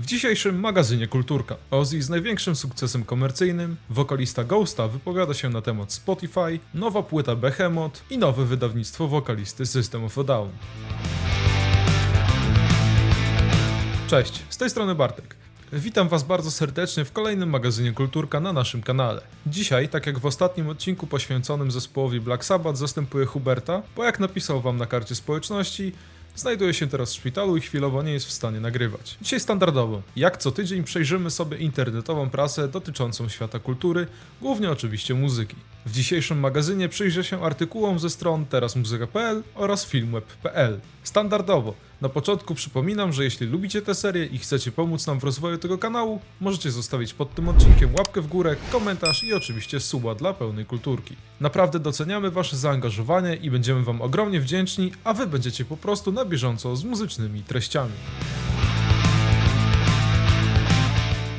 W dzisiejszym magazynie Kulturka Ozzy z największym sukcesem komercyjnym, wokalista Ghosta wypowiada się na temat Spotify, nowa płyta Behemoth i nowe wydawnictwo wokalisty System of a Down. Cześć, z tej strony Bartek. Witam Was bardzo serdecznie w kolejnym magazynie Kulturka na naszym kanale. Dzisiaj, tak jak w ostatnim odcinku poświęconym zespołowi Black Sabbath, zastępuję Huberta, bo jak napisał Wam na karcie społeczności, znajduje się teraz w szpitalu i chwilowo nie jest w stanie nagrywać. Dzisiaj standardowo, jak co tydzień przejrzymy sobie internetową prasę dotyczącą świata kultury, głównie oczywiście muzyki. W dzisiejszym magazynie przyjrzę się artykułom ze stron terasmuzyka.pl oraz filmweb.pl. Standardowo, na początku przypominam, że jeśli lubicie tę serię i chcecie pomóc nam w rozwoju tego kanału, możecie zostawić pod tym odcinkiem łapkę w górę, komentarz i oczywiście suba dla pełnej kulturki. Naprawdę doceniamy wasze zaangażowanie i będziemy wam ogromnie wdzięczni, a wy będziecie po prostu na bieżąco z muzycznymi treściami.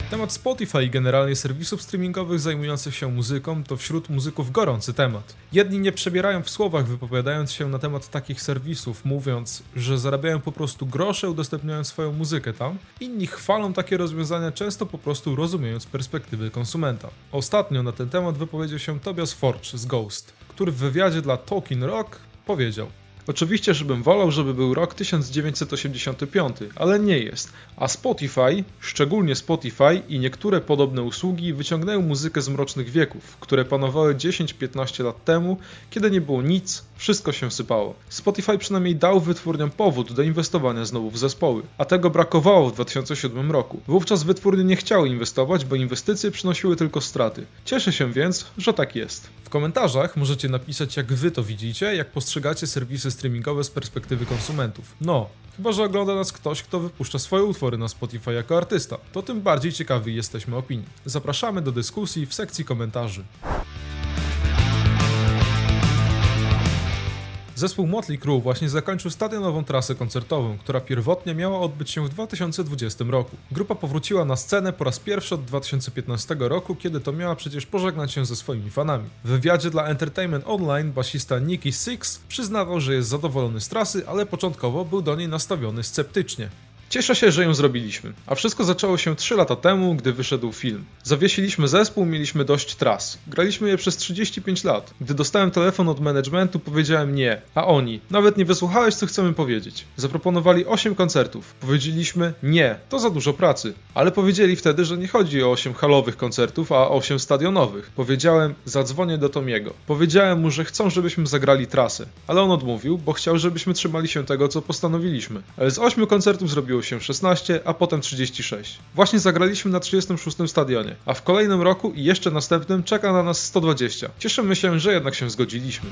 Temat Spotify i generalnie serwisów streamingowych zajmujących się muzyką to wśród muzyków gorący temat. Jedni nie przebierają w słowach wypowiadając się na temat takich serwisów, mówiąc, że zarabiają po prostu grosze udostępniając swoją muzykę tam, inni chwalą takie rozwiązania często po prostu rozumiejąc perspektywy konsumenta. Ostatnio na ten temat wypowiedział się Tobias Forge z Ghost, który w wywiadzie dla Talking Rock powiedział Oczywiście, żebym wolał, żeby był rok 1985, ale nie jest. A Spotify, szczególnie Spotify i niektóre podobne usługi wyciągnęły muzykę z mrocznych wieków, które panowały 10-15 lat temu, kiedy nie było nic, wszystko się sypało. Spotify przynajmniej dał wytwórniom powód do inwestowania znowu w zespoły, a tego brakowało w 2007 roku. Wówczas wytwórnie nie chciały inwestować, bo inwestycje przynosiły tylko straty. Cieszę się więc, że tak jest. W komentarzach możecie napisać jak wy to widzicie, jak postrzegacie serwisy streamingowe z perspektywy konsumentów. No, chyba że ogląda nas ktoś, kto wypuszcza swoje utwory na Spotify jako artysta, to tym bardziej ciekawi jesteśmy opinii. Zapraszamy do dyskusji w sekcji komentarzy. Zespół Motley Crue właśnie zakończył stadionową trasę koncertową, która pierwotnie miała odbyć się w 2020 roku. Grupa powróciła na scenę po raz pierwszy od 2015 roku, kiedy to miała przecież pożegnać się ze swoimi fanami. W wywiadzie dla Entertainment Online basista Nicky Six przyznawał, że jest zadowolony z trasy, ale początkowo był do niej nastawiony sceptycznie. Cieszę się, że ją zrobiliśmy. A wszystko zaczęło się 3 lata temu, gdy wyszedł film. Zawiesiliśmy zespół, mieliśmy dość tras. Graliśmy je przez 35 lat. Gdy dostałem telefon od managementu, powiedziałem nie. A oni, nawet nie wysłuchałeś, co chcemy powiedzieć. Zaproponowali 8 koncertów. Powiedzieliśmy nie, to za dużo pracy. Ale powiedzieli wtedy, że nie chodzi o 8 halowych koncertów, a 8 stadionowych. Powiedziałem, zadzwonię do Tomiego. Powiedziałem mu, że chcą, żebyśmy zagrali trasę. Ale on odmówił, bo chciał, żebyśmy trzymali się tego, co postanowiliśmy. Ale z 8 koncertów zrobiło się 16, a potem 36. Właśnie zagraliśmy na 36 stadionie, a w kolejnym roku i jeszcze następnym czeka na nas 120. Cieszymy się, że jednak się zgodziliśmy.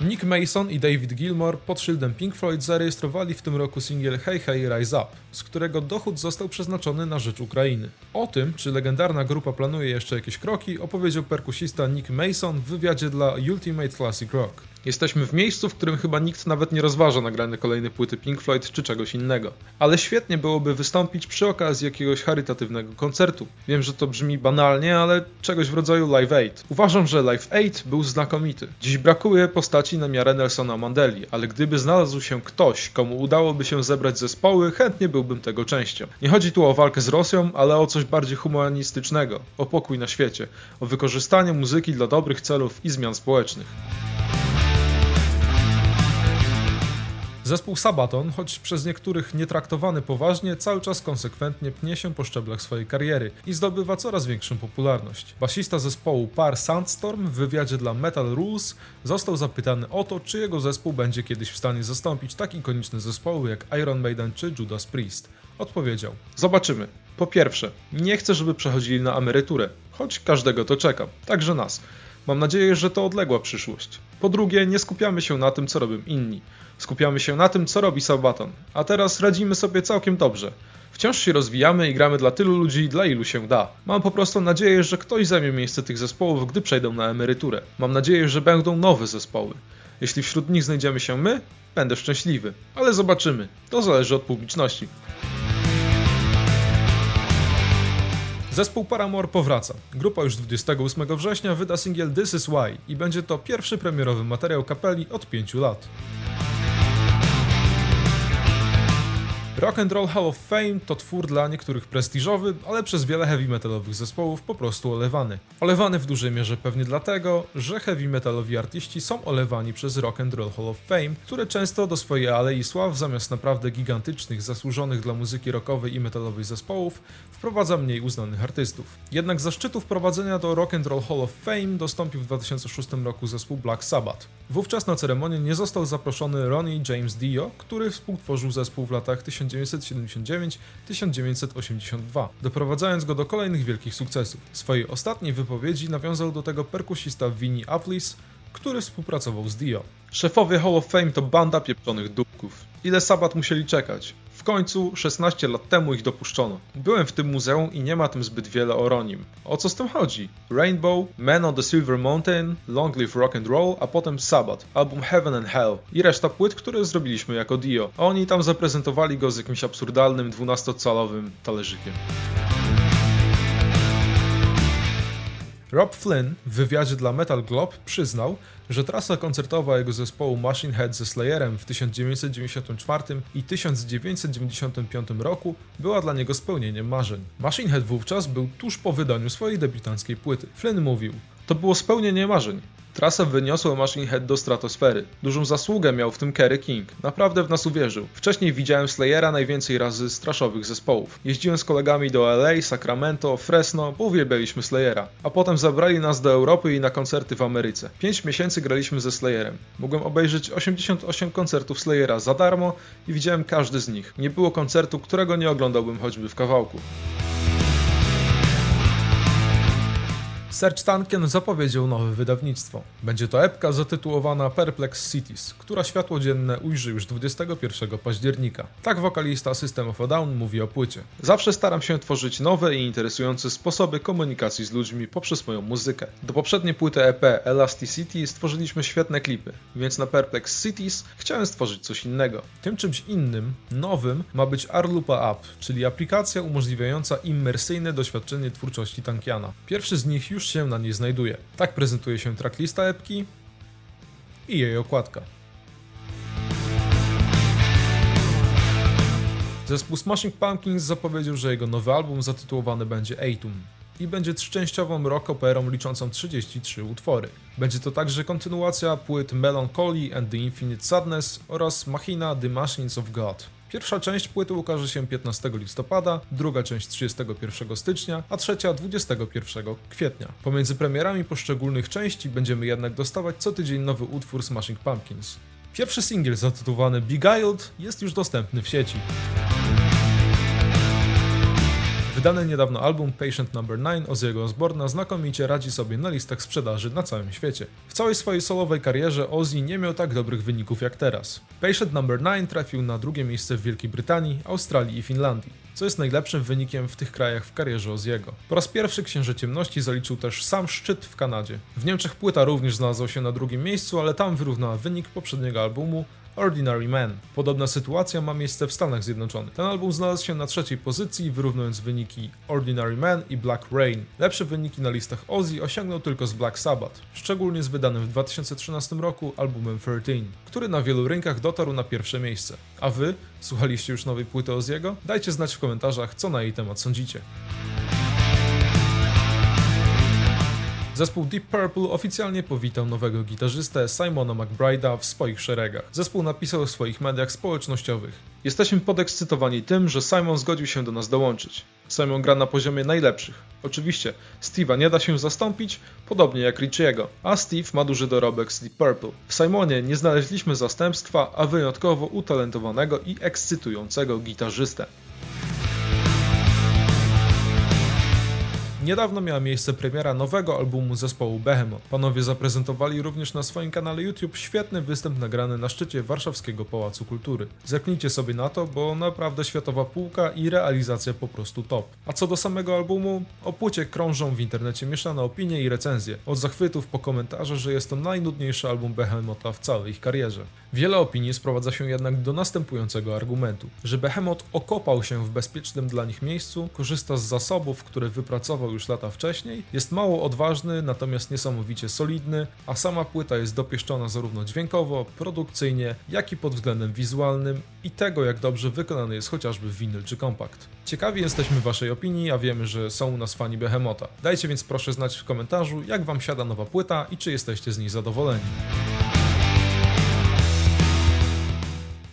Nick Mason i David Gilmour pod szyldem Pink Floyd zarejestrowali w tym roku singiel Hey Hey Rise Up, z którego dochód został przeznaczony na rzecz Ukrainy. O tym, czy legendarna grupa planuje jeszcze jakieś kroki, opowiedział perkusista Nick Mason w wywiadzie dla Ultimate Classic Rock. Jesteśmy w miejscu, w którym chyba nikt nawet nie rozważa nagrania kolejnej płyty Pink Floyd czy czegoś innego. Ale świetnie byłoby wystąpić przy okazji jakiegoś charytatywnego koncertu. Wiem, że to brzmi banalnie, ale czegoś w rodzaju Live Aid. Uważam, że Live Aid był znakomity. Dziś brakuje postaci na miarę Nelsona Mandeli, ale gdyby znalazł się ktoś, komu udałoby się zebrać zespoły, chętnie byłbym tego częścią. Nie chodzi tu o walkę z Rosją, ale o coś bardziej humanistycznego, o pokój na świecie, o wykorzystanie muzyki dla dobrych celów i zmian społecznych. Zespół Sabaton, choć przez niektórych nie traktowany poważnie, cały czas konsekwentnie pnie się po szczeblach swojej kariery i zdobywa coraz większą popularność. Basista zespołu Par Sandstorm w wywiadzie dla Metal Rules został zapytany o to, czy jego zespół będzie kiedyś w stanie zastąpić tak ikoniczne zespoły jak Iron Maiden czy Judas Priest. Odpowiedział: Zobaczymy. Po pierwsze, nie chcę, żeby przechodzili na emeryturę, choć każdego to czekam, także nas. Mam nadzieję, że to odległa przyszłość. Po drugie, nie skupiamy się na tym, co robią inni. Skupiamy się na tym, co robi Sabaton. A teraz radzimy sobie całkiem dobrze. Wciąż się rozwijamy i gramy dla tylu ludzi, dla ilu się da. Mam po prostu nadzieję, że ktoś zajmie miejsce tych zespołów, gdy przejdą na emeryturę. Mam nadzieję, że będą nowe zespoły. Jeśli wśród nich znajdziemy się my, będę szczęśliwy. Ale zobaczymy. To zależy od publiczności. Zespół Paramore powraca. Grupa już 28 września wyda singiel This Is Why i będzie to pierwszy premierowy materiał kapeli od 5 lat. Rock and Roll Hall of Fame to twór dla niektórych prestiżowy, ale przez wiele heavy metalowych zespołów po prostu olewany. Olewany w dużej mierze pewnie dlatego, że heavy metalowi artyści są olewani przez Rock and Roll Hall of Fame, które często do swojej alei sław zamiast naprawdę gigantycznych, zasłużonych dla muzyki rockowej i metalowej zespołów wprowadza mniej uznanych artystów. Jednak zaszczytu wprowadzenia do Rock and Roll Hall of Fame dostąpił w 2006 roku zespół Black Sabbath. Wówczas na ceremonię nie został zaproszony Ronnie James Dio, który współtworzył zespół w latach 1979-1982, doprowadzając go do kolejnych wielkich sukcesów. W swojej ostatniej wypowiedzi nawiązał do tego perkusista Vinnie Aplis, który współpracował z Dio. Szefowie Hall of Fame to banda pieprzonych dupków. Ile sabat musieli czekać? Końcu 16 lat temu ich dopuszczono. Byłem w tym muzeum i nie ma tym zbyt wiele o Ronim. O co z tym chodzi? Rainbow, Man on the Silver Mountain, Long Live Rock and Roll, a potem Sabbath, album Heaven and Hell i reszta płyt, które zrobiliśmy jako Dio. Oni tam zaprezentowali go z jakimś absurdalnym 12-calowym talerzykiem. Rob Flynn w wywiadzie dla Metal Globe przyznał, że trasa koncertowa jego zespołu Machine Head ze Slayerem w 1994 i 1995 roku była dla niego spełnieniem marzeń. Machine Head wówczas był tuż po wydaniu swojej debiutanckiej płyty. Flynn mówił: To było spełnienie marzeń. Trasę wyniosło Machine Head do stratosfery. Dużą zasługę miał w tym Kerry King. Naprawdę w nas uwierzył. Wcześniej widziałem Slayera najwięcej razy z traszowych zespołów. Jeździłem z kolegami do LA, Sacramento, Fresno, bo uwielbialiśmy Slayera. A potem zabrali nas do Europy i na koncerty w Ameryce. 5 miesięcy graliśmy ze Slayerem. Mogłem obejrzeć 88 koncertów Slayera za darmo i widziałem każdy z nich. Nie było koncertu, którego nie oglądałbym choćby w kawałku. Serge Tankian zapowiedział nowe wydawnictwo. Będzie to epka zatytułowana Perplex Cities, która światło dzienne ujrzy już 21 października. Tak wokalista System of a Down mówi o płycie. Zawsze staram się tworzyć nowe i interesujące sposoby komunikacji z ludźmi poprzez moją muzykę. Do poprzedniej płyty EP Elasticity stworzyliśmy świetne klipy, więc na Perplex Cities chciałem stworzyć coś innego. Tym czymś innym, nowym, ma być Arlupa App, czyli aplikacja umożliwiająca immersyjne doświadczenie twórczości Tankiana. Pierwszy z nich już się na niej znajduje. Tak prezentuje się tracklista epki i jej okładka. Zespół Smashing Pumpkins zapowiedział, że jego nowy album zatytułowany będzie Atum i będzie częściową rock operą liczącą 33 utwory. Będzie to także kontynuacja płyt Melancholy and the Infinite Sadness oraz Machina The Machines of God. Pierwsza część płyty ukaże się 15 listopada, druga część 31 stycznia, a trzecia 21 kwietnia. Pomiędzy premierami poszczególnych części będziemy jednak dostawać co tydzień nowy utwór Smashing Pumpkins. Pierwszy singiel zatytułowany Beguiled jest już dostępny w sieci. Wydany niedawno album Patient No. 9 Ozzy'ego Osbourne'a znakomicie radzi sobie na listach sprzedaży na całym świecie. W całej swojej solowej karierze Ozzy nie miał tak dobrych wyników jak teraz. Patient No. 9 trafił na drugie miejsce w Wielkiej Brytanii, Australii i Finlandii, co jest najlepszym wynikiem w tych krajach w karierze Ozzy'ego. Po raz pierwszy Księże Ciemności zaliczył też sam szczyt w Kanadzie. W Niemczech płyta również znalazła się na drugim miejscu, ale tam wyrównała wynik poprzedniego albumu, Ordinary Man. Podobna sytuacja ma miejsce w Stanach Zjednoczonych. Ten album znalazł się na trzeciej pozycji, wyrównując wyniki Ordinary Man i Black Rain. Lepsze wyniki na listach Ozzy osiągnął tylko z Black Sabbath, szczególnie z wydanym w 2013 roku albumem 13, który na wielu rynkach dotarł na pierwsze miejsce. A wy, słuchaliście już nowej płyty Ozzy'ego? Dajcie znać w komentarzach, co na jej temat sądzicie. Zespół Deep Purple oficjalnie powitał nowego gitarzystę Simona McBride'a w swoich szeregach. Zespół napisał w swoich mediach społecznościowych. Jesteśmy podekscytowani tym, że Simon zgodził się do nas dołączyć. Simon gra na poziomie najlepszych. Oczywiście, Steve'a nie da się zastąpić, podobnie jak Richiego, a Steve ma duży dorobek z Deep Purple. W Simonie nie znaleźliśmy zastępstwa, a wyjątkowo utalentowanego i ekscytującego gitarzystę. Niedawno miała miejsce premiera nowego albumu zespołu Behemoth. Panowie zaprezentowali również na swoim kanale YouTube świetny występ nagrany na szczycie Warszawskiego Pałacu Kultury. Zerknijcie sobie na to, bo naprawdę światowa półka i realizacja po prostu top. A co do samego albumu, o płycie krążą w internecie mieszane opinie i recenzje. Od zachwytów po komentarze, że jest to najnudniejszy album Behemotha w całej ich karierze. Wiele opinii sprowadza się jednak do następującego argumentu, że Behemoth okopał się w bezpiecznym dla nich miejscu, korzysta z zasobów, które wypracował już lata wcześniej, jest mało odważny, natomiast niesamowicie solidny, a sama płyta jest dopieszczona zarówno dźwiękowo, produkcyjnie, jak i pod względem wizualnym i tego, jak dobrze wykonany jest chociażby winyl czy kompakt. Ciekawi jesteśmy Waszej opinii, a wiemy, że są u nas fani Behemota. Dajcie więc proszę znać w komentarzu, jak Wam siada nowa płyta i czy jesteście z niej zadowoleni.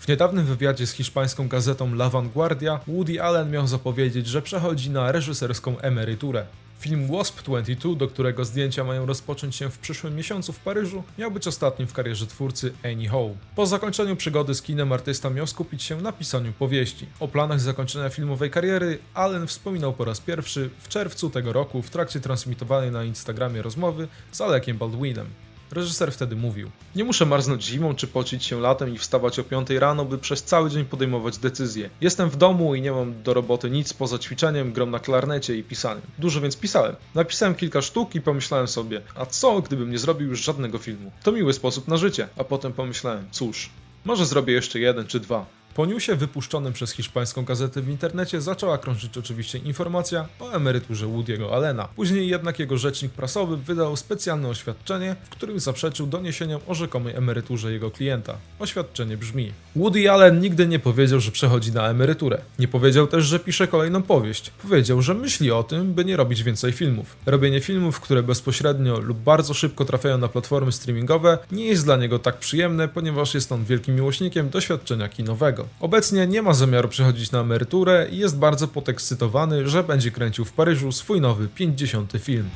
W niedawnym wywiadzie z hiszpańską gazetą La Vanguardia Woody Allen miał zapowiedzieć, że przechodzi na reżyserską emeryturę. Film Wasp 22, do którego zdjęcia mają rozpocząć się w przyszłym miesiącu w Paryżu, miał być ostatnim w karierze twórcy Annie Hall. Po zakończeniu przygody z kinem artysta miał skupić się na pisaniu powieści. O planach zakończenia filmowej kariery Allen wspominał po raz pierwszy w czerwcu tego roku w trakcie transmitowanej na Instagramie rozmowy z Alekiem Baldwinem. Reżyser wtedy mówił: Nie muszę marznąć zimą czy pocić się latem i wstawać o 5 rano, by przez cały dzień podejmować decyzje. Jestem w domu i nie mam do roboty nic poza ćwiczeniem, grom na klarnecie i pisaniem. Dużo więc pisałem. Napisałem kilka sztuk i pomyślałem sobie, a co gdybym nie zrobił już żadnego filmu? To miły sposób na życie. A potem pomyślałem, cóż, może zrobię jeszcze jeden czy dwa. Po newsie wypuszczonym przez hiszpańską gazetę w internecie zaczęła krążyć oczywiście informacja o emeryturze Woody'ego Allena. Później jednak jego rzecznik prasowy wydał specjalne oświadczenie, w którym zaprzeczył doniesieniom o rzekomej emeryturze jego klienta. Oświadczenie brzmi: Woody Allen nigdy nie powiedział, że przechodzi na emeryturę. Nie powiedział też, że pisze kolejną powieść. Powiedział, że myśli o tym, by nie robić więcej filmów. Robienie filmów, które bezpośrednio lub bardzo szybko trafiają na platformy streamingowe, nie jest dla niego tak przyjemne, ponieważ jest on wielkim miłośnikiem doświadczenia kinowego. Obecnie nie ma zamiaru przechodzić na emeryturę i jest bardzo podekscytowany, że będzie kręcił w Paryżu swój nowy 50. film.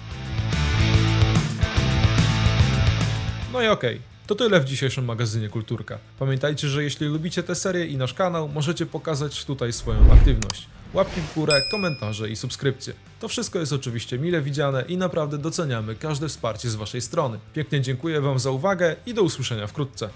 No i okej. To tyle w dzisiejszym magazynie Kulturka. Pamiętajcie, że jeśli lubicie tę serię i nasz kanał, możecie pokazać tutaj swoją aktywność. Łapki w górę, komentarze i subskrypcje. To wszystko jest oczywiście mile widziane i naprawdę doceniamy każde wsparcie z Waszej strony. Pięknie dziękuję Wam za uwagę i do usłyszenia wkrótce.